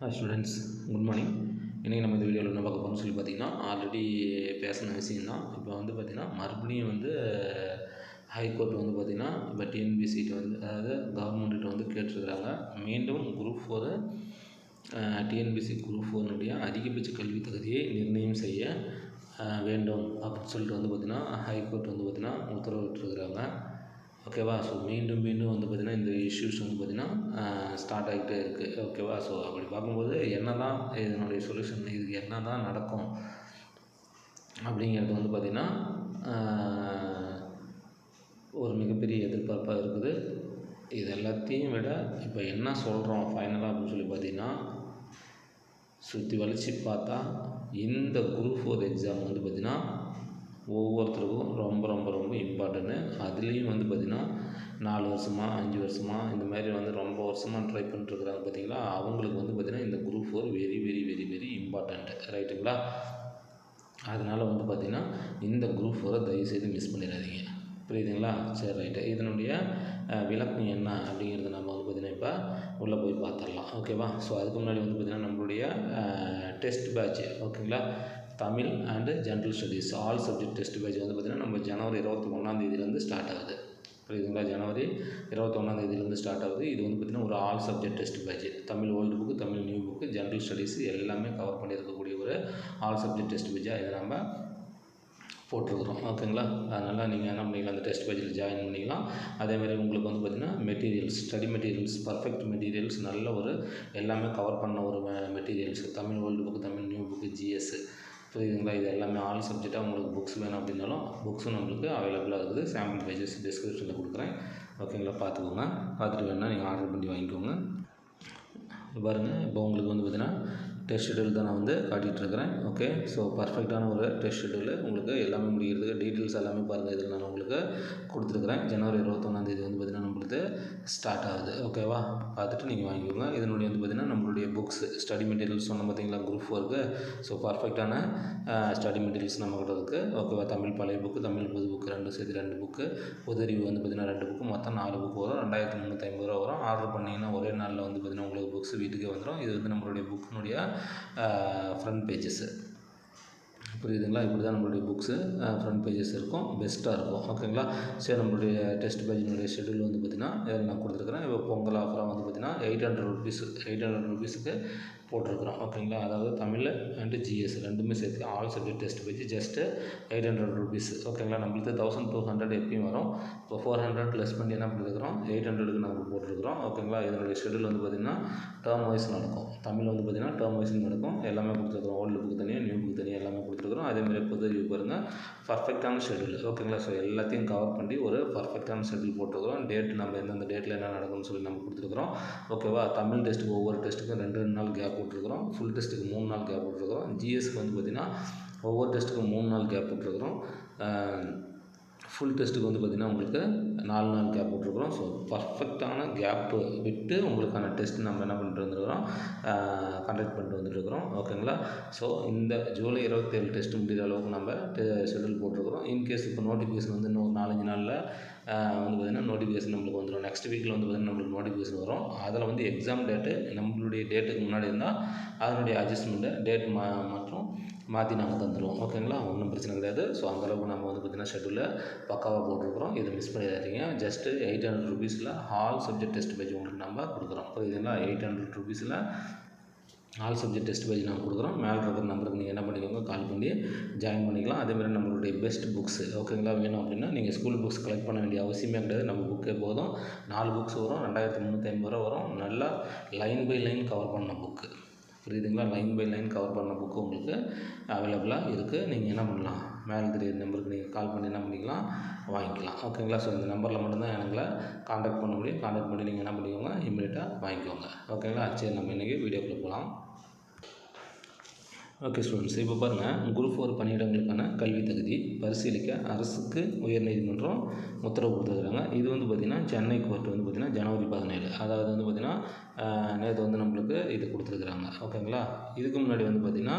Hi students good morning இன்றைக்கி நம்ம இந்த வீடியோவில் என்ன பார்க்க போகிறோம்னு சொல்லி பார்த்தீங்கன்னா ஆல்ரெடி பேசின விஷயம் தான் இப்போ வந்து பார்த்திங்கன்னா மறுபடியும் வந்து ஹைகோர்ட் வந்து பார்த்திங்கன்னா இப்போ டிஎன்பிசிட்டு வந்து அதாவது கவர்மெண்ட்டு வந்து கேட்டிருக்கிறாங்க. மீண்டும் குரூப் ஃபோரு டிஎன்பிசி குரூப் ஃபோர்னுடைய அதிகபட்ச கல்வி தகுதியை நிர்ணயம் செய்ய வேண்டும் அப்படின்னு சொல்லிட்டு வந்து பார்த்திங்கன்னா ஹைகோர்ட் வந்து பார்த்திங்கன்னா உத்தரவிட்டிருக்கிறாங்க. ஓகேவா ஸோ மீண்டும் மீண்டும் வந்து பார்த்திங்கன்னா இந்த இஷ்யூஸ் வந்து பார்த்திங்கன்னா ஸ்டார்ட் ஆகிட்டே இருக்குது ஓகேவா ஸோ அப்படி பார்க்கும்போது என்ன தான் இதனுடைய சொல்யூஷன் இதுக்கு என்ன தான் நடக்கும் அப்படிங்கிறது வந்து பார்த்திங்கன்னா ஒரு மிகப்பெரிய எதிர்பார்ப்பாக இருக்குது. இது எல்லாத்தையும் விட இப்போ என்ன சொல்கிறோம் ஃபைனலாக அப்படின்னு சொல்லி பார்த்தீங்கன்னா சுற்றி வலிச்சு பார்த்தா இந்த குரூப் ஃபோர் எக்ஸாம் வந்து பார்த்திங்கன்னா ஒவ்வொருத்தருக்கும் ரொம்ப ரொம்ப ரொம்ப இம்பார்ட்டன்னு அதுலேயும் வந்து பார்த்திங்கன்னா நாலு வருஷமாக அஞ்சு வருஷமா இந்த மாதிரி வந்து ரொம்ப வருஷமாக ட்ரை பண்ணிட்டுருக்குறாங்க பார்த்தீங்களா அவங்களுக்கு வந்து பார்த்திங்கன்னா இந்த group four very very very very important ரைட்டுங்களா அதனால் வந்து பார்த்திங்கன்னா இந்த குரூப் ஃபோரை தயவுசெய்து மிஸ் பண்ணிடாதீங்க. புரியுதுங்களா? சரி ரைட்டு இதனுடைய விளக்கம் என்ன அப்படிங்கிறத நம்ம வந்து பார்த்திங்கன்னா இப்போ உள்ளே போய் பார்த்துடலாம் ஓகேவா ஸோ அதுக்கு முன்னாடி வந்து பார்த்திங்கன்னா நம்மளுடைய டெஸ்ட் பேட்ச் ஓகேங்களா Tamil and general studies all subject test batch வந்து பார்த்திங்கன்னா நம்ம ஜனவரி இருபத்தி ஒன்றாந்தேதியிலேருந்து ஸ்டார்ட் ஆகுது. புரியுதுங்களா? ஜனவரி இருபத்தொன்னாந்தேதியிலேருந்து ஸ்டார்ட் ஆகுது. இது வந்து பார்த்திங்கன்னா ஒரு all subject test batch Tamil old book Tamil new book general studies எல்லாமே கவர் பண்ணியிருக்கக்கூடிய ஒரு ஆல் சப்ஜெக்ட் டெஸ்ட் பேட்சாக இதை நம்ம போட்டிருக்குறோம். ஓகேங்களா அதனால் நீங்கள் என்ன பண்ணிக்கலாம் அந்த டெஸ்ட் பேஜில் ஜாயின் பண்ணிக்கலாம் அதேமாதிரி உங்களுக்கு வந்து பார்த்திங்கன்னா materials study materials perfect materials நல்ல ஒரு எல்லாமே கவர் பண்ண ஒரு materials Tamil old book Tamil new book GS புரியுதுங்களா இது எல்லாமே ஆல் சப்ஜெக்டாக உங்களுக்கு புக்ஸ் வேணும் அப்படின்னாலும் புக்ஸும் நம்மளுக்கு அவைலபிளாக இருக்குது. சாம்பிள் பேஜஸ் டிஸ்கிரிப்ஷனில் கொடுக்குறேன். ஓகேங்களா பார்த்துக்கோங்க. பார்த்துட்டு வேணால் நீங்கள் ஆர்டர் பண்ணி வாங்கிக்கோங்க. பாருங்கள் இப்போ உங்களுக்கு வந்து பார்த்தீங்கன்னா டெஸ்ட் ஷெடியூல் தான் நான் வந்து காட்டிகிட்டு இருக்கிறேன். ஓகே ஸோ பர்ஃபெக்டான ஒரு டெஸ்ட் ஷெடியூல் உங்களுக்கு எல்லாமே முடிகிறதுக்கு டீட்டெயில்ஸ் எல்லாமே பாருங்கள் இதில் நான் உங்களுக்கு கொடுத்துருக்குறேன். ஜனவரி இருபத்தொன்னாந்தேதி வந்து பார்த்திங்கன்னா வந்து ஸ்டார்ட் ஆகுது. ஓகேவா பார்த்துட்டு நீங்கள் வாங்கிக்கோங்க. இதனுடைய வந்து பார்த்திங்கன்னா நம்மளுடைய புக்ஸ் ஸ்டடி மெட்டீரியல்ஸ் சொன்ன பார்த்திங்களா குரூப் ஒர்க்கு ஸோ பர்ஃபெக்டான ஸ்டடி மெட்டீரியல்ஸ் நம்மகிட்ட இருக்குது ஓகேவா தமிழ் பழைய புக்கு தமிழ் புது புக்கு ரெண்டு சேர்த்து ரெண்டு புக்கு உதறிவு வந்து பார்த்திங்கன்னா ரெண்டு புக்கு மொத்தம் நாலு புக்கு வரும். ரெண்டாயிரத்தி முந்நூற்றி ஐம்பது ரூபா வரும். ஆர்டர் பண்ணிங்கன்னா ஒரே நாளில் வந்து பார்த்திங்கன்னா உங்களுக்கு புக்ஸ் வீட்டுக்கே வந்துடும் இது வந்து நம்மளுடைய புக்கினுடைய ஃப்ரண்ட் பேஜஸ்ஸு புரியுதுங்களா? இப்படி தான் நம்மளுடைய புக்ஸு ஃப்ரண்ட் பேஜஸ் இருக்கும். பெஸ்ட்டாக இருக்கும். ஓகேங்களா சரி நம்மளுடைய டெஸ்ட் பேஜினுடைய ஷெடியூல் வந்து பார்த்திங்கன்னா நான் கொடுத்துருக்குறேன். இப்போ பொங்கல் ஆஃபராக வந்து பார்த்திங்கன்னா eight hundred rupees eight hundred ருபீஸுக்கு போட்டிருக்கிறோம் ஓகேங்களா? அதாவது தமிழ் அண்டு ஜிஎஸ் ரெண்டுமே சேர்த்து ஆல் சப்ஜெக்ட் டெஸ்ட் வச்சு ஜஸ்ட்டு எயிட் ஹண்ட்ரட் ருபீஸ் ஓகேங்களா? நம்மளுக்கு தௌசண்ட் டூ ஹண்ட்ரட் எப்பயும் வரும். இப்போ ஃபோர் ஹண்ட்ரட் லெஸ் பண்ணி என்ன பண்ணியிருக்கிறோம் எயிட் ஹண்ட்ரடுக்கு நம்ம போட்டிருக்கிறோம் ஓகேங்களா? இதனுடைய ஷெடியூல் வந்து பார்த்திங்கன்னா டேர்ம் வைஸ் நடக்கும். தமிழ் வந்து பார்த்திங்கன்னா டேர்ம் வைஸ் நடக்கும். எல்லாமே கொடுத்துருக்குறோம். ஓல்டு புக்கு தனியாக நியூ புக்கு தனியாக எல்லாமே கொடுத்துருக்குறோம். அதேமாதிரி புது பாருங்கள் பர்ஃபெக்டான ஷெடியூல் ஓகேங்களா? ஸோ எல்லாத்தையும் கவர் பண்ணி ஒரு பர்ஃபெக்டான ஷெடியூல் போட்டிருக்கிறோம். டேட் நம்ம எந்தெந்த டேட்டில் என்ன நடக்கும்னு சொல்லி நம்ம கொடுத்துருக்குறோம். ஓகேவா? தமிழ் டெஸ்ட்டுக்கு ஒவ்வொரு டெஸ்ட்டுக்கும் ரெண்டு ரெண்டு நாள் கேப் விட்ருக்குறோம் ஃபுல் டெஸ்ட்டுக்கு மூணு நாள் கேப் விட்ருக்குறோம் ஜிஎஸ்க்கு வந்து பார்த்திங்கன்னா ஒவ்வொரு டெஸ்ட்டுக்கும் மூணு நாள் கேப் விட்ருக்குறோம் ஃபுல் டெஸ்ட்டுக்கு வந்து பார்த்திங்கன்னா உங்களுக்கு நாலு நாள் கேப் விட்ருக்குறோம் ஸோ பர்ஃபெக்டான கேப்பு விட்டு உங்களுக்கான டெஸ்ட் நம்ம என்ன பண்ணிட்டு வந்துருக்கிறோம். கண்டக்ட் பண்ணிட்டு வந்துட்டுருக்குறோம் ஓகேங்களா ஸோ இந்த ஜூலை இருபத்தேழு டெஸ்ட் முடிகிற அளவுக்கு நம்ம ஷெடியூல் போட்டிருக்கிறோம். இன்கேஸ் இப்போ நோட்டிஃபிகேஷன் வந்து இன்னும் ஒரு நாலஞ்சு நாளில் வந்து பார்த்திங்கன்னா நோட்டிஃபிகேஷன் நம்மளுக்கு வந்துடும் நெக்ஸ்ட் வீக்கில் வந்து பார்த்திங்கன்னா நம்மளுக்கு நோட்டிஃபிகேஷன் வரும். அதில் வந்து எக்ஸாம் டேட்டு நம்மளுடைய டேட்டுக்கு முன்னாடி இருந்தால் அதனுடைய அட்ஜஸ்ட்மெண்ட்டு டேட் மா மற்றும் மாற்றி நாங்கள் தந்துடுவோம் ஓகேங்களா ஒன்றும் பிரச்சனை கிடையாது. ஸோ அந்தளவுக்கு நம்ம வந்து பார்த்திங்கன்னா ஷெட்யூலில் பக்காவாக போட்டிருக்கிறோம். இதை மிஸ் பண்ணிடாதீங்க. ஜஸ்ட்டு எயிட் ஹண்ட்ரட் ருபீஸில் ஹால் சப்ஜெக்ட் டெஸ்ட் பேஜ் உங்களுக்கு நம்ம கொடுக்குறோம். புரியுதுங்களா? எயிட் ஹண்ட்ரட் ருபீஸில் ஆல் சப்ஜெக்ட் டெஸ்ட் பேஜ் நாங்கள் கொடுக்குறோம். மேலே இருக்கிற நம்பருக்கு நீங்கள் என்ன பண்ணிக்கோங்க கால் பண்ணி ஜாயின் பண்ணிக்கலாம். அதேமாதிரி நம்மளுடைய பெஸ்ட் புக்ஸ் ஓகேங்களா வேணும் அப்படின்னா நீங்கள் ஸ்கூல் புக்ஸ் கலெக்ட் பண்ண வேண்டிய அவசியமே கிடையாது. நம்ம புக்கே போதும். நாலு புக்ஸ் வரும் ரெண்டாயிரத்தி முந்நூற்றி ஐம்பது ரூபா வரும். நல்லா லைன் பை லைன் கவர் பண்ண புக்கு புரியுதுங்களா? லைன் பை லைன் கவர் பண்ண புக்கு உங்களுக்கு அவைலபிளாக இருக்குது நீங்கள் என்ன பண்ணலாம்? மேலே தெரியுற நம்பருக்கு நீங்கள் கால் பண்ணி என்ன பண்ணிக்கலாம்? வாங்கிக்கலாம். ஓகேங்களா ஸோ இந்த நம்பரில் மட்டும்தான் எங்களை காண்டாக்ட் பண்ண முடியும். காண்டாக்ட் பண்ணி நீங்கள் என்ன பண்ணிக்கோங்க? இமீடியட்டாக வாங்கிக்கோங்க. ஓகேங்களா சரி நம்ம இன்றைக்கி வீடியோக்குள்ளே போகலாம் ஓகே ஸ்டூடெண்ட்ஸ் இப்போ பாருங்கள் குரூப் ஃபோர் பணியிடங்களுக்கான கல்வி தகுதி பரிசீலிக்க அரசுக்கு உயர்நீதிமன்றம் உத்தரவு கொடுத்துருக்குறாங்க இது வந்து பார்த்திங்கன்னா சென்னை கோர்ட் வந்து பார்த்திங்கன்னா ஜனவரி பதினேழு. அதாவது வந்து பார்த்திங்கன்னா நேற்று வந்து நம்மளுக்கு இது கொடுத்துருக்குறாங்க. ஓகேங்களா இதுக்கு முன்னாடி வந்து பார்த்திங்கன்னா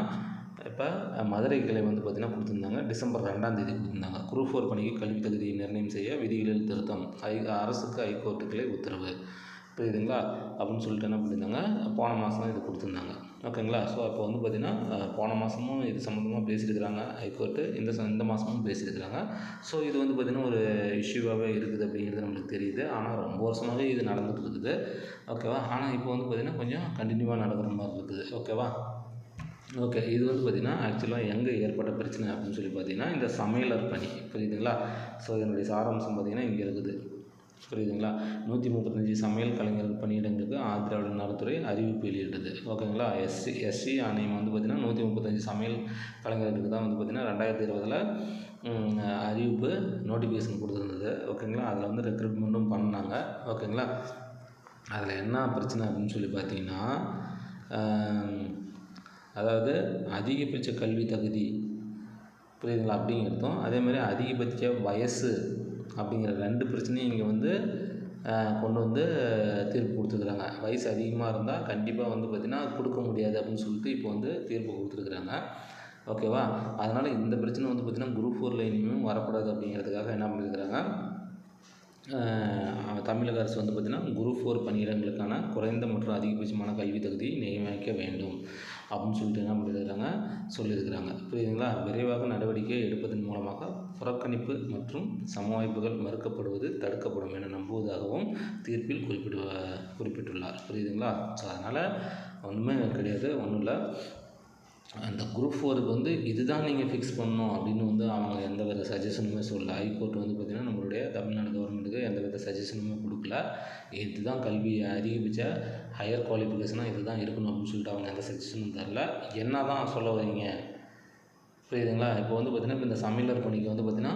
இப்போ மதுரை கிளை வந்து பார்த்திங்கன்னா கொடுத்துருந்தாங்க. டிசம்பர் ரெண்டாந்தேதி கொடுத்துருந்தாங்க. குரூப் ஃபோர் பணிக்கு கல்வி தகுதியை நிர்ணயம் செய்ய விதிகளில் திருத்தம். ஐ அரசுக்கு ஹைகோர்ட்டு கிளை உத்தரவு. புரியுதுங்களா? அப்படின்னு சொல்லிட்டு என்ன பண்ணியிருந்தாங்க போன மாதம் தான் இது கொடுத்துருந்தாங்க. ஓகேங்களா? ஸோ அப்போ வந்து பார்த்திங்கன்னா போன மாதமும் இது சம்மந்தமாக பேசியிருக்கிறாங்க ஹைகோர்ட்டு. இந்த ச- இந்த மாதமும் பேசியிருக்கிறாங்க. ஸோ இது வந்து பார்த்திங்கன்னா ஒரு இஷ்யூவாகவே இருக்குது அப்படிங்கிறது நம்மளுக்கு தெரியுது. ஆனால் ரொம்ப வருஷமாகவே இது நடந்துகிட்டு இருக்குது. ஓகேவா? ஆனால் இப்போ வந்து பார்த்திங்கன்னா கொஞ்சம் கண்டினியூவாக நடக்கிற மாதிரி இருக்குது. ஓகேவா? ஓகே இது வந்து பார்த்திங்கன்னா ஆக்சுவலாக எங்கே ஏற்பட்ட பிரச்சனை அப்படின்னு சொல்லி பார்த்தீங்கன்னா இந்த சமையலர் பணி. புரியுதுங்களா? ஸோ இதனுடைய சாராம்சம் பார்த்திங்கன்னா இங்கே இருக்குது. புரியுதுங்களா? நூற்றி முப்பத்தஞ்சு சமையல் கலைஞர் பணியிடங்களுக்கு ஆந்திராவிட நலத்துறை அறிவிப்பு வெளியிட்டது. ஓகேங்களா எஸ்சி எஸ்சி ஆணையம் வந்து பார்த்திங்கன்னா நூற்றி முப்பத்தஞ்சு சமையல் கலைஞர்களுக்கு தான் வந்து பார்த்திங்கன்னா ரெண்டாயிரத்தி இருபதில் அறிவிப்பு நோட்டிஃபிகேஷன் கொடுத்துருந்தது. ஓகேங்களா அதில் வந்து ரெக்ரூட்மெண்ட்டும் பண்ணாங்க. ஓகேங்களா அதில் என்ன பிரச்சனை அப்படின்னு சொல்லி பார்த்தீங்கன்னா அதாவது அதிகபட்ச கல்வி தகுதி புரியுதுங்களா? அப்படிங்கிறதும் அதே மாதிரி அதிகபட்ச வயசு அப்படிங்கிற ரெண்டு பிரச்சனையும் இங்கே வந்து கொண்டு வந்து தீர்ப்பு கொடுத்துருக்குறாங்க. வயசு அதிகமாக இருந்தால் கண்டிப்பாக வந்து பார்த்திங்கன்னா கொடுக்க முடியாது அப்படின்னு சொல்லிட்டு இப்போ வந்து தீர்ப்பு கொடுத்துருக்குறாங்க. ஓகேவா? அதனால் இந்த பிரச்சனை வந்து பார்த்திங்கன்னா குரூப் ஃபோரில் இனிமேல் வரக்கூடாது அப்படிங்கிறதுக்காக என்ன பண்ணியிருக்கிறாங்க தமிழக அரசு வந்து பார்த்திங்கன்னா குரூப் ஃபோர் பணியிடங்களுக்கான குறைந்த மற்றும் அதிகபட்சமான கல்வி தகுதியை நியமிக்க வேண்டும் அப்படின்னு சொல்லிட்டு என்ன பண்ணியிருக்கிறாங்க சொல்லியிருக்கிறாங்க. புரியுதுங்களா? விரைவாக நடவடிக்கை எடுப்பதன் மூலமாக புறக்கணிப்பு மற்றும் சம வாய்ப்புகள் மறுக்கப்படுவது தடுக்கப்படும் என நம்புவதாகவும் தீர்ப்பில் குறிப்பிட்டு குறிப்பிட்டுள்ளார். புரியுதுங்களா? ஸோ அதனால் ஒன்றுமே கிடையாது ஒன்றும் இல்லை அந்த குரூப் ஃபோருக்கு வந்து இதுதான் நீங்கள் ஃபிக்ஸ் பண்ணணும் அப்படின்னு வந்து அவங்க எந்த வித சஜஷனுமே சொல்லல. ஹைகோர்ட் வந்து பார்த்திங்கன்னா நம்மளுடைய தமிழ்நாடு கவர்மெண்ட்டுக்கு எந்த வித சஜஷனுமே கொடுக்கல. இதுதான் கல்வி அதிகபட்ச ஹையர் குவாலிஃபிகேஷனாக இதுதான் இருக்கணும் அப்படின்னு சொல்லிட்டு அவங்க எந்த சஜஷனும் தரல. என்ன தான் சொல்ல வரீங்க புரியுதுங்களா? இப்போ வந்து பார்த்திங்கன்னா இப்போ இந்த சமையலர் பணிக்கு வந்து பார்த்திங்கன்னா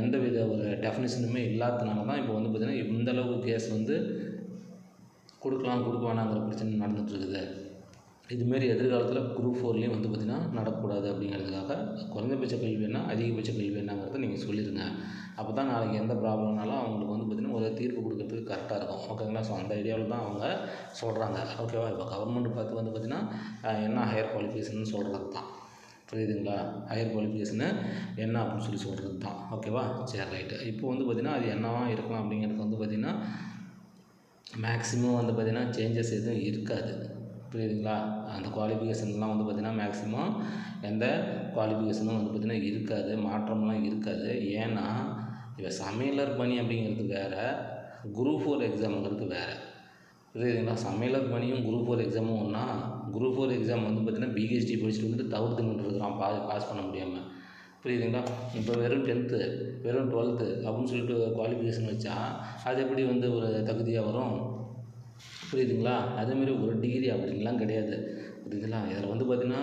எந்த வித ஒரு டெஃபினேஷனுமே இல்லாததுனால தான் இப்போ வந்து பார்த்திங்கன்னா இந்தளவுக்கு கேஸ் வந்து கொடுக்கலாம் கொடுக்க வேணாங்கிற பிரச்சனை நடந்துகிட்ருக்குது இதுமாரி எதிர்காலத்தில் குரூப் ஃபோர்லேயும் வந்து பார்த்திங்கன்னா நடக்கக்கூடாது அப்படிங்கிறதுக்காக குறைந்தபட்ச கல்வி என்ன அதிகபட்ச கல்வி என்னங்கிறத நீங்கள் சொல்லிடுங்க அப்போ தான் நாளைக்கு எந்த ப்ராப்ளம்னாலும் அவங்களுக்கு வந்து பார்த்திங்கன்னா ஒரு தீர்ப்பு கொடுக்கறதுக்கு கரெக்டாக இருக்கும். ஓகேங்களா? ஸோ அந்த ஐடியாவில் தான் அவங்க சொல்கிறாங்க ஓகேவா இப்போ கவர்மெண்ட் பார்த்து வந்து பார்த்திங்கன்னா என்ன ஹையர் குவாலிஃபிகேஷன் சொல்கிறது தான். புரியுதுங்களா? ஹையர் குவாலிஃபிகேஷனு என்ன அப்படின்னு சொல்லி சொல்கிறது தான். ஓகேவா சரி ரைட்டு இப்போ வந்து பார்த்திங்கன்னா அது என்னவா இருக்கலாம் அப்படிங்கிறது வந்து பார்த்திங்கன்னா மேக்ஸிமம் வந்து பார்த்திங்கன்னா சேஞ்சஸ் எதுவும் இருக்காது. புரியுதுங்களா? அந்த குவாலிஃபிகேஷன்லாம் வந்து பார்த்திங்கன்னா மேக்ஸிமம் எந்த குவாலிஃபிகேஷனும் வந்து பார்த்திங்கன்னா இருக்காது. மாற்றம்லாம் இருக்காது. ஏன்னா இப்போ சமையலர் பணி அப்படிங்கிறது வேறு குரூப் ஃபோர் எக்ஸாமுங்கிறது வேறு. புரியுதுங்களா? சமையலர் பணியும் குரூப் ஃபோர் எக்ஸாமும் ஒன்றா குரூப் ஃபோர் எக்ஸாம் வந்து பார்த்திங்கன்னா பிஹெச்டி படிச்சுட்டு வந்துட்டு தவிர்த்து நின்றுருக்குறான். பா பாஸ் பண்ண முடியாமல் புரியுதுங்களா? இப்போ வெறும் டென்த்து வெறும் டுவெல்த்து அப்படின்னு சொல்லிட்டு குவாலிஃபிகேஷன் வச்சா அது எப்படி வந்து ஒரு தகுதியாக வரும்? புரியுதுங்களா? அதேமாரி ஒரு டிகிரி அப்படின்லாம் கிடையாது. புரியுதுங்களா? இதில் வந்து பார்த்திங்கன்னா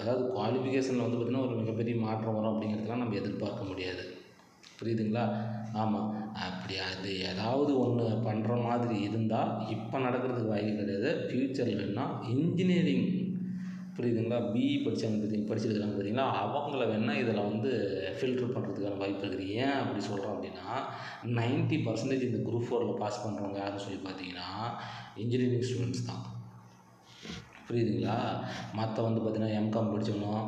அதாவது குவாலிஃபிகேஷனில் வந்து பார்த்திங்கன்னா ஒரு மிகப்பெரிய மாற்றம் வரும் அப்படிங்கிறதுலாம் நம்ம எதிர்பார்க்க முடியாது. புரியுதுங்களா? ஆமாம் அப்படி அது ஏதாவது ஒன்று பண்ணுற மாதிரி இருந்தால் இப்போ நடக்கிறதுக்கு வாய்ப்பு கிடையாது. ஃப்யூச்சரில் வேணால் இன்ஜினியரிங் புரியுதுங்களா? பிஇ படித்தவங்க பார்த்தீங்க படிச்சிருக்கிறாங்க பார்த்தீங்களா அவங்கள வேணால் இதில் வந்து ஃபில்ட்ரு பண்ணுறதுக்கான வாய்ப்பு இருக்குது. ஏன் அப்படி சொல்கிறோம் அப்படின்னா நைன்ட்டி பர்சன்டேஜ் இந்த குரூப் ஃபோரில் பாஸ் பண்ணுறவங்க யாருன்னு சொல்லி பார்த்தீங்கன்னா இன்ஜினியரிங் ஸ்டூடெண்ட்ஸ் தான். புரியுதுங்களா? மற்ற வந்து பார்த்தீங்கன்னா எம்காம் படித்தவனும்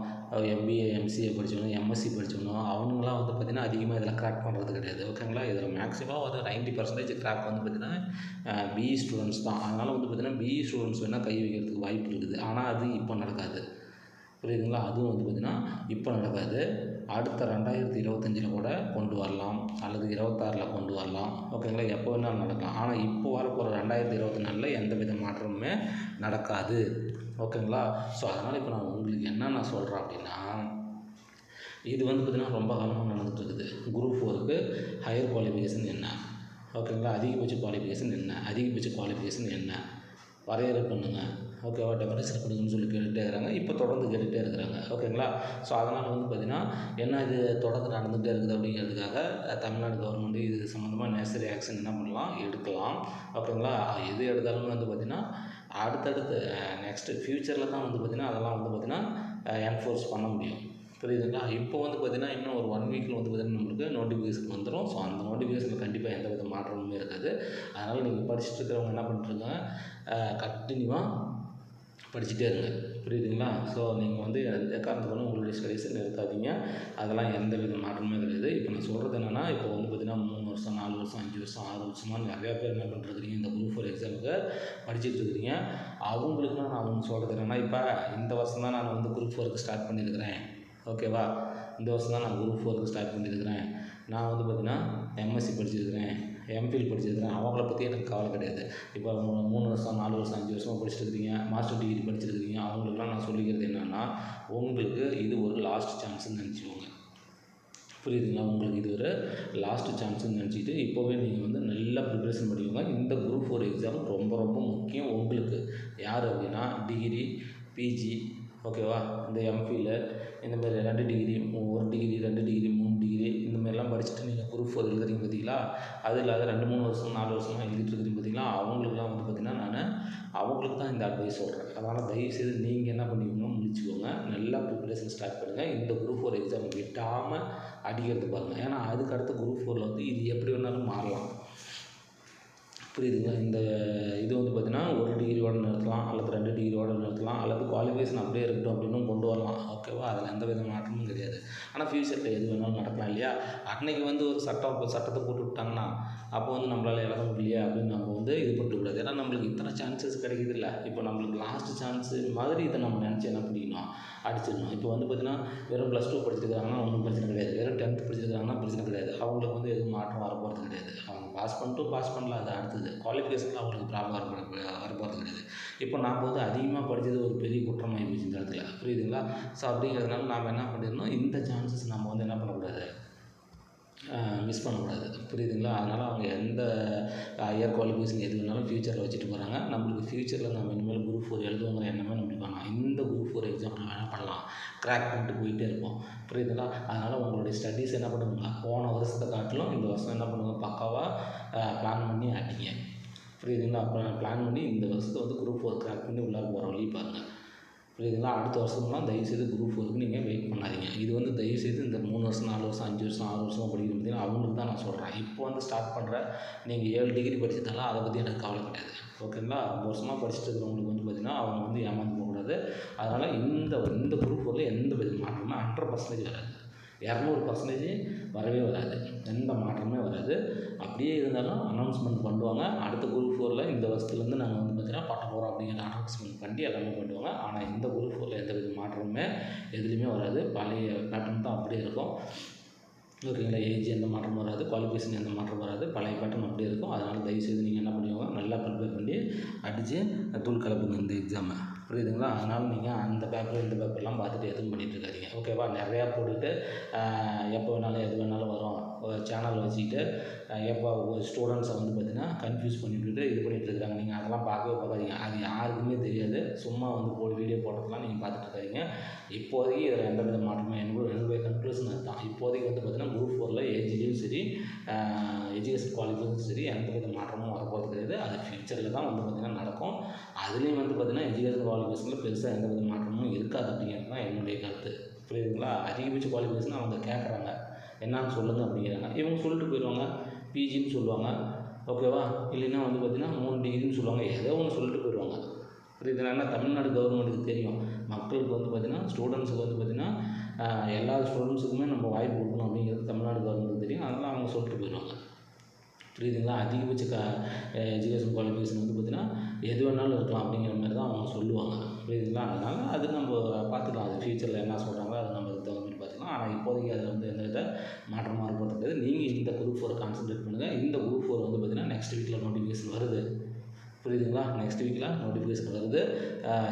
எம்பிஏ எம்சிஏ படித்தவனும் எம்எஸ்சி படித்தவனும் அவனுங்களாம் வந்து பார்த்திங்கன்னா அதிகமாக இதில் கிராக் பண்ணுறது கிடையாது. ஓகேங்களா இதில் மேக்ஸிமம் வந்து நைன்ட்டி பர்சன்டேஜ் கிராக் வந்து பார்த்திங்கன்னா பிஇ ஸ்டூடெண்ட்ஸ் தான். அதனால் வந்து பார்த்திங்கன்னா பிஇ ஸ்டூடெண்ட்ஸ் வேணால் கை வைக்கிறதுக்கு வாய்ப்பு இருக்குது. ஆனால் அது இப்போ நடக்காது. புரியுதுங்களா? அதுவும் வந்து பார்த்திங்கன்னா இப்போ நடக்காது. அடுத்த ரெண்டாயிரத்தி இருபத்தஞ்சில் கூட கொண்டு வரலாம். அல்லது இருபத்தாறில் கொண்டு வரலாம். ஓகேங்களா எப்போ வேணாலும் நடக்கலாம். ஆனால் இப்போ வரப்போகிற ரெண்டாயிரத்தி இருபத்தி நாலில் எந்த வித மாற்றமுமே நடக்காது. ஓகேங்களா ஸோ அதனால் இப்போ நான் உங்களுக்கு என்ன நான் சொல்கிறேன் அப்படின்னா இது வந்து பார்த்திங்கன்னா ரொம்ப காலமாக நடந்துகிட்டு இருக்குது குரூப் ஃபோருக்கு ஹையர் குவாலிஃபிகேஷன் என்ன? ஓகேங்களா அதிகபட்ச குவாலிஃபிகேஷன் என்ன? அதிகபட்ச குவாலிஃபிகேஷன் என்ன? வரையறை பண்ணுங்கள் ஓகேவா டெம்பரேச்சர் கொடுங்கன்னு சொல்லி கேட்டுகிட்டே இருக்கிறாங்க. இப்போ தொடர்ந்து கேட்டுகிட்டே இருக்கிறாங்க. ஓகேங்களா ஸோ அதனால் வந்து பார்த்திங்கன்னா என்ன இது தொடர்ந்து நடந்துகிட்டே இருக்குது அப்படிங்கிறதுக்காக தமிழ்நாடு கவர்மெண்ட்டு இது சம்மந்தமாக நேசரி ஆக்ஷன் என்ன பண்ணலாம்? எடுக்கலாம். ஓகேங்களா எது எடுத்தாலுமே வந்து பார்த்திங்கன்னா அடுத்தடுத்து நெக்ஸ்ட்டு ஃப்யூச்சரில் தான் வந்து பார்த்திங்கன்னா அதெல்லாம் வந்து பார்த்திங்கன்னா என்ஃபோர்ஸ் பண்ண முடியும். புரியுதுங்களா? இப்போ வந்து பார்த்திங்கன்னா இன்னும் ஒரு ஒன் வீக்கில் வந்து பார்த்திங்கன்னா நம்மளுக்கு நோட்டிஃபிகேஷன் வந்துடும் ஸோ அந்த நோட்டிஃபிகேஷனில் கண்டிப்பாக எந்த வித மாற்றமுமே இருக்காது. அதனால் நீங்கள் படிச்சுட்டு இருக்கிறவங்க என்ன பண்ணிட்டுருக்காங்க கண்டினியூவாக படிச்சுட்டே இருங்க. புரியுதுங்களா? ஸோ நீங்கள் வந்து எந்த காரணத்தை உங்களுடைய ஸ்டடீஸை நிறுத்தாதீங்க. அதெல்லாம் எந்த வித மாற்றமே கிடையாது. இப்போ நான் சொல்கிறது என்னென்னா இப்போ வந்து பார்த்தீங்கன்னா மூணு வருஷம் நாலு வருஷம் அஞ்சு வருஷம் ஆறு வருஷமாக நிறையா பேர் என்ன பண்ணிருக்கிறீங்க இந்த குரூப் ஃபோர் எக்ஸாமுக்கு படிச்சுட்டு இருக்கிறீங்க அவங்களுக்குலாம் நான் அவங்க சொல்கிறது என்னென்னா இப்போ இந்த வருஷம் தான் நான் வந்து குரூப் ஃபோருக்கு ஸ்டார்ட் பண்ணியிருக்கிறேன். ஓகேவா இந்த வருஷம் தான் நான் குரூப் ஃபோருக்கு ஸ்டார்ட் பண்ணியிருக்கிறேன். நான் வந்து பார்த்தீங்கன்னா எம்எஸ்சி படிச்சிருக்கிறேன். எம்ஃபில் படிச்சிருக்கிறேன் அவங்கள பற்றி எனக்கு கவலை கிடையாது. இப்போ மூணு மூணு வருஷம் நாலு வருஷம் அஞ்சு வருஷமாக படிச்சுட்டு இருக்கிறீங்க மாஸ்டர் டிகிரி படிச்சிருக்கிறீங்க அவங்களுக்குலாம் நான் சொல்லிக்கிறது என்னென்னா உங்களுக்கு இது ஒரு லாஸ்ட் சான்ஸ்னு நினச்சிக்கோங்க. புரியுதுங்களா? உங்களுக்கு இது ஒரு லாஸ்ட் சான்ஸ்னு நினச்சிட்டு இப்போவே நீங்கள் வந்து நல்லா ப்ரிப்ரேஷன் பண்ணிக்கோங்க. இந்த குரூப் ஃபோர் எக்ஸாம் ரொம்ப ரொம்ப முக்கியம் உங்களுக்கு. யார் அப்படின்னா டிகிரி பிஜி ஓகேவா இந்த எம்ஃபில் இந்த மாதிரி ரெண்டு டிகிரி ஒரு டிகிரி ரெண்டு டிகிரி மூணு டிகிரி எல்லாம் படிச்சுட்டு நீங்கள் குரூப் ஃபோர் எழுதுறீங்க பார்த்தீங்களா? அது இல்லாத ரெண்டு மூணு வருஷம் நாலு வருஷமாக எழுதிட்டு இருக்கிறீங்க பார்த்தீங்களா? அவங்களுக்குலாம் வந்து பார்த்தீங்கன்னா நான் அவங்களுக்கு தான் இந்த அட்வைஸ் சொல்கிறேன் அதனால் தயவுசெய்து நீங்கள் என்ன பண்ணிக்கோங்க முடிச்சுக்கோங்க. நல்லா ப்ரிப்பரேஷன் ஸ்டார்ட் பண்ணுங்கள் இந்த குரூப் ஃபோர் எக்ஸாம் விட்டாமல் அடிக்கிறது பாருங்கள் ஏன்னா அதுக்கு அடுத்த குரூப் ஃபோரில் வந்து இது எப்படி வேணாலும் மாறலாம். புரியுதுங்களா? இந்த இது வந்து பார்த்தீங்கன்னா ஒரு டிகிரியோட நிறுத்தலாம் அல்லது ரெண்டு டிகிரியோட நிறுத்தலாம் அல்லது குவாலிஃபிகேஷன் அப்படியே இருக்கட்டும் அப்படின்னும் கொண்டு வரலாம். ஓகேவா அதில் எந்த வித மாற்றமும் கிடையாது. ஆனால் ஃப்யூச்சரில் எது வேணாலும் நடக்கலாம் இல்லையா? அன்னைக்கு வந்து ஒரு சட்டம் இப்போ சட்டத்தை போட்டு விட்டாங்கன்னா அப்போ வந்து நம்மளால் எழுத முடியலையா அப்படின்னு நம்ம வந்து இது பண்ணிக்கூடாது ஏன்னா நம்மளுக்கு இத்தனை சான்சஸ் கிடைக்கிது இல்லை. இப்போ நம்மளுக்கு லாஸ்ட் சான்ஸு மாதிரி இதை நம்ம நினச்சி என்ன பண்ணிக்கணும் அடிச்சிடணும். இப்போ வந்து பார்த்தீங்கன்னா வெறும் ப்ளஸ் டூ படிச்சிருக்காங்கன்னா ஒன்றும் பிரச்சனை கிடையாது. வெறும் டென்த் படிச்சிருக்காங்கன்னா பிரச்சனை கிடையாது. அவங்களுக்கு வந்து எதுவும் மாற்றம் வர போகிறது கிடையாது. அவங்க பாஸ் பண்ணிட்டு பாஸ் பண்ணல அது அடுத்தது குவாலிஃபிகேஷனில் அவங்களுக்கு ப்ராப்ளம் வர வரப்போகிறது கிடையாது. இப்போ நாம் வந்து அதிகமாக படித்தது ஒரு பெரிய குற்றமாகி போச்சு இந்த இடத்துல. புரியுதுங்களா? ஸோ அப்படிங்கிறதுனால நாம் என்ன பண்ணிடணும்? இந்த சான்சஸ் நம்ம வந்து என்ன பண்ணக்கூடாது? மிஸ் பண்ணக்கூடாது. புரியுதுங்களா? அதனால் அவங்க எந்த ஹையர் குவாலிஃபிகேஷன் எது வேணாலும் ஃப்யூச்சரில் வச்சுட்டு போகிறாங்க நம்மளுக்கு ஃப்யூச்சரில் நம்ம இனிமேல் குரூப் ஃபோர் எழுதுவோங்கிற எண்ணமே நம்மளுக்கு வேணாம். இந்த குரூப் ஃபோர் எக்ஸாம் நம்ம என்ன பண்ணலாம். க்ராக் பண்ணிட்டு போயிட்டே இருப்போம். புரியுதுங்களா? அதனால் உங்களுடைய ஸ்டடீஸ் என்ன பண்ணுங்க? போன வருஷத்தை காட்டிலும் இந்த வருஷம் என்ன பண்ணுங்க? பக்காவாக பிளான் பண்ணி ஆட்டிங்க புரியுதுங்களா? அப்புறம் பிளான் பண்ணி இந்த வருஷத்தை வந்து குரூப் ஃபோர் க்ராக் பண்ணி உள்ளார போகிற வழி பாருங்கள் புரியுதுங்களா அடுத்த வருஷம்லாம் தயவுசெய்து குரூப் ஃபோருக்கு நீங்கள் வெயிட் பண்ணாதீங்க. இது வந்து தயவுசெய்து இந்த மூணு வருஷம் நாலு வருஷம் அஞ்சு வருஷம் ஆறு வருஷம் படிக்கிற பார்த்தீங்கன்னா அவங்களுக்கு தான் நான் சொல்கிறேன் இப்போ வந்து ஸ்டார்ட் பண்ணுற நீங்கள் ஏழு டிகிரி படிச்சதால அதை பற்றி எனக்கு கவலை கிடையாது. ஓகேங்களா ரொம்ப வருஷமாக படிச்சுட்டு இருக்கிறவங்களுக்கு வந்து பார்த்திங்கன்னா அவங்க வந்து ஏமாந்து போகக்கூடாது. அதனால் இந்த இந்த குரூப் வந்து எந்த வித மாற்றமும் ஹண்ட்ரட் பர்சன்டேஜ் வராது. இரநூறு பர்சன்டேஜ் வரவே வராது. எந்த மாற்றமே வராது. அப்படியே இருந்தாலும் அனௌன்ஸ்மெண்ட் பண்ணுவாங்க. அடுத்த குரூப் ஃபோரில் இந்த வருஷத்துலேருந்து நாங்கள் வந்து பார்த்திங்கன்னா பண்ண போகிறோம் அப்படிங்கிற அனௌன்ஸ்மெண்ட் பண்ணி எல்லாமே பண்ணுவாங்க. ஆனால் இந்த குரூப் ஃபோரில் எந்த வித மாற்றமுமே எதுலேயுமே வராது. பழைய பேட்டர்ன் தான் அப்படியே இருக்கும். ஓகேங்களா ஏஜ் எந்த மாற்றம் வராது. குவாலிஃபிகேஷன் எந்த மாற்றம் வராது. பழைய பேட்டர்ன் அப்படியே இருக்கும். அதனால் தயவுசெய்து நீங்கள் என்ன பண்ணுவாங்க நல்லா ப்ரிப்பேர் பண்ணி அடித்து தூள் கலப்புங்க இந்த எக்ஸாமை புரியுதுங்களா? அதனால் நீங்கள் அந்த பேப்பர் இந்த பேப்பர்லாம் பார்த்துட்டு எதுவும் பண்ணிட்டுருக்காதீங்க ஓகேவா நிறையா போட்டுக்கிட்டு எப்போ வேணாலும் எது வேணாலும் வரும். சேனல் வச்சுக்கிட்டு எப்போ ஒரு ஸ்டூடெண்ட்ஸை வந்து பார்த்தீங்கன்னா கன்ஃபியூஸ் பண்ணிவிட்டுட்டு இது பண்ணிகிட்டு இருக்கிறாங்க. நீங்கள் அதெல்லாம் பார்க்கவே பார்க்காதீங்க. அது யாருக்குமே தெரியாது. சும்மா வந்து போய் வீடியோ போடுறதுலாம் நீங்கள் பார்த்துட்டு இருக்காதீங்க. இப்போதைக்கு இதில் எந்த வித மாற்றமும் என்னோட என்னுடைய கன்க்ளூஷன் அதுதான். இப்போதைக்கு வந்து பார்த்தீங்கன்னா குரூப் ஃபோரில் ஏஜிலையும் சரி எஜுகேஷன் குவாலிஃபிகேஷன் சரி எந்த வித மாற்றமும் வரப்போகிறது கிடையாது. அது ஃப்யூச்சரில் தான் வந்து பார்த்திங்கன்னா நடக்கும். அதுலேயும் வந்து பார்த்திங்கன்னா எஜுகேஷன் குவாலிஃபிகேஷனில் பெருசாக எந்த வித மாற்றமும் இருக்காது அப்படிங்கிறது தான் என்னுடைய கருத்து. புரியுதுங்களா? அதிகபட்ச குவாலிஃபிகேஷன் அவங்க கேட்குறாங்க. என்னன்னு சொல்லுங்கள் அப்படிங்கிறாங்க. இவங்க சொல்லிட்டு போயிடுவாங்க. பிஜின்னு சொல்லுவாங்க. ஓகேவா இல்லைன்னா வந்து பார்த்திங்கன்னா மூணு டிகிரின்னு சொல்லுவாங்க. ஏதோ ஒன்று சொல்லிட்டு போயிடுவாங்க. புரியுதுங்களா ஏன்னா தமிழ்நாடு கவர்மெண்ட்டுக்கு தெரியும். மக்களுக்கு வந்து பார்த்திங்கன்னா ஸ்டூடெண்ட்ஸுக்கு வந்து பார்த்திங்கன்னா எல்லா ஸ்டூடெண்ட்ஸுக்குமே நம்ம வாய்ப்பு கொடுக்கணும் அப்படிங்கிறது தமிழ்நாடு கவர்மெண்ட்டுக்கு தெரியும். அதனால் அவங்க சொல்லிட்டு போயிடுவாங்க. புரியுதுங்களா? அதிகபட்ச க எஜுகேஷன் குவாலிஃபிகேஷன் வந்து பார்த்திங்கன்னா எது வேணாலும் இருக்கலாம் அப்படிங்கிற மாதிரி தான் அவங்க சொல்லுவாங்க. புரியுதுங்களா? அதனால் அது நம்ம பார்த்துக்கலாம். அது ஃப்யூச்சரில் என்ன சொல்கிறாங்க அது நம்ம அதுக்கு தகுந்த மாதிரி பார்த்துக்கலாம் ஆனால் இப்போதைக்கு அதில் வந்து எந்த வித மாற்றமாக இருப்பது கிடையாது நீங்கள் இந்த குரூப் ஃபோரை கான்சன்ட்ரேட் பண்ணுங்கள் இந்த குரூப் ஃபோர் வந்து பார்த்திங்கன்னா நெக்ஸ்ட் வீக்கில் நோட்டிஃபிகேஷன் வருது. புரியுதுங்களா? நெக்ஸ்ட் வீக்கில் நோட்டிஃபிகேஷன் வருது.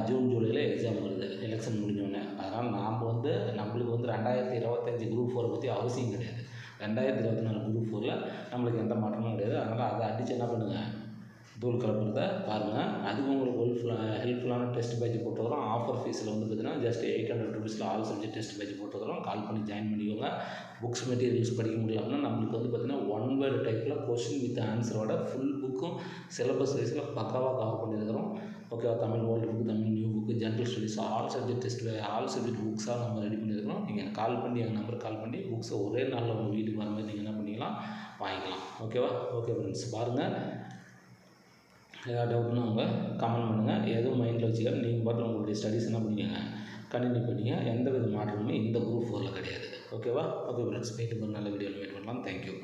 ஜூன் ஜூலையில் எக்ஸாம் வருது. எலெக்ஷன் முடிஞ்சோடனே அதனால் நாம் வந்து நம்மளுக்கு வந்து ரெண்டாயிரத்தி இருபத்தஞ்சி குரூப் ஃபோரை பற்றி அவசியம் கிடையாது. ரெண்டாயிரத்தி இருபத்தி நாலு குரூப் ஃபோரில் நம்மளுக்கு எந்த மாற்றமும் கிடையாது. அதனால் அதை அடித்து என்ன பண்ணுங்கள் தூள் கலப்புறத பாருங்கள் அதுக்கு உங்களுக்கு ஹெல்ப்ஃபுல்லாக ஹெல்ப்ஃபுல்லான டெஸ்ட் பேட்ச் போட்டுக்கிறோம் ஆஃபர் ஃபீஸில் வந்து பார்த்தீங்கன்னா ஜஸ்ட் எயிட் ஹண்ட்ரட் ருபீஸில் ஆல் சப்ஜெக்ட் டெஸ்ட் பேட்ச் போட்டுக்கிறோம் கால் பண்ணி ஜாயின் பண்ணிக்கோங்க. புக்ஸ் மெட்டீரியல்ஸ் படிக்க முடியலன்னா நம்மளுக்கு வந்து பார்த்திங்கன்னா ஒன் வேர்டு டைப்பில் கொஸ்டின் வித் ஆன்சரோட ஃபுல் புக்கும் சிலபஸ் வைஸில் பக்காவாக கவர் பண்ணியிருக்கிறோம். ஓகேவா Tamil old book Tamil new book general studies all subject test all subject புக்ஸாக நம்ம ரெடி பண்ணியிருக்கிறோம். நீங்கள் கால் பண்ணி எங்கள் நம்பருக்கு கால் பண்ணி புக்ஸை ஒரே நாளில் உங்கள் வீட்டுக்கு வர மாதிரி நீங்கள் என்ன பண்ணிக்கலாம் வாங்கிக்கலாம். ஓகேவா ஓகே ஃப்ரெண்ட்ஸ் பாருங்கள் ஏதாவது டவுட்னா அவங்க கமெண்ட் பண்ணுங்கள் எதுவும் மைண்டில் வச்சுக்காம நீங்கள் பாட்டில் உங்களுடைய ஸ்டடீஸ் என்ன பண்ணிக்கோங்க கண்டினியூ பண்ணிங்க. எந்த வித மாற்றமுமே இந்த குரூப் ஃபோரில் கிடையாது. ஓகேவா ஓகே ஃப்ரெண்ட்ஸ் மீண்டும் ஒரு நல்ல வீடியோவில் மீட் பண்ணலாம். தேங்க்யூ